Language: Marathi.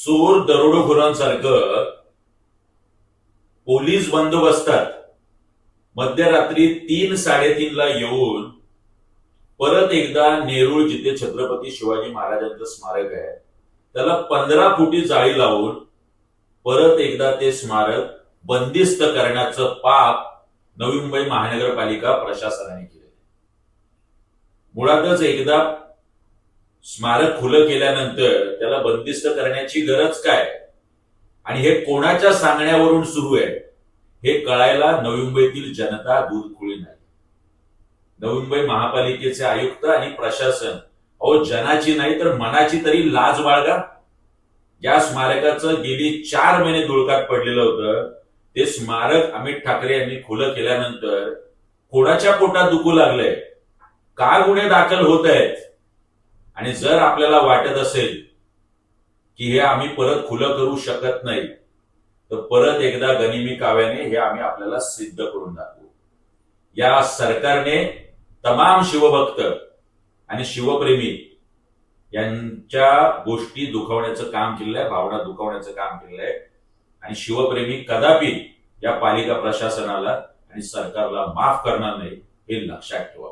चोर दरोडेखोरांसारखं पोलीस बंदोबस्तात मध्यरात्री तीन साडेतीनला येऊन परत एकदा नेरूळ जिथे छत्रपती शिवाजी महाराजांचं स्मारक आहे त्याला पंधरा फुटी जाळी लावून परत एकदा ते स्मारक बंदिस्त करण्याचं पाप नवी मुंबई महानगरपालिका प्रशासनाने केले मुळातच एकदा स्मारक खुलं केल्यानंतर त्याला बंदिस्त करण्याची गरज काय? आणि हे कोणाच्या सांगण्यावरून सुरू आहे? हे कळायला नवी मुंबईतील जनता दूध खुळी नाही. नवी मुंबई महापालिकेचे आयुक्त आणि प्रशासन अहो जनाची नाही तर मनाची तरी लाज बाळगा. या स्मारकाचं गेली चार महिने धुळकात पडलेलं होतं. ते स्मारक अमित ठाकरे यांनी खुलं केल्यानंतर कोणाच्या पोटात दुखू लागलंय? का गुन्हे दाखल होत आहेत. आणि जर आपल्याला वाटत असेल की हे आम्ही परत खुलं करू शकत नाही तर परत एकदा गनिमी काव्याने हे आम्ही आपल्याला सिद्ध करून दाखवू. या सरकारने तमाम शिवभक्त आणि शिवप्रेमी यांच्या गोष्टी दुखवण्याचं काम केलेलं आहे भावना दुखवण्याचं काम केलेलं आहे आणि शिवप्रेमी कदापि या पालिका प्रशासनाला आणि सरकारला माफ करणार नाही हे लक्षात ठेवा.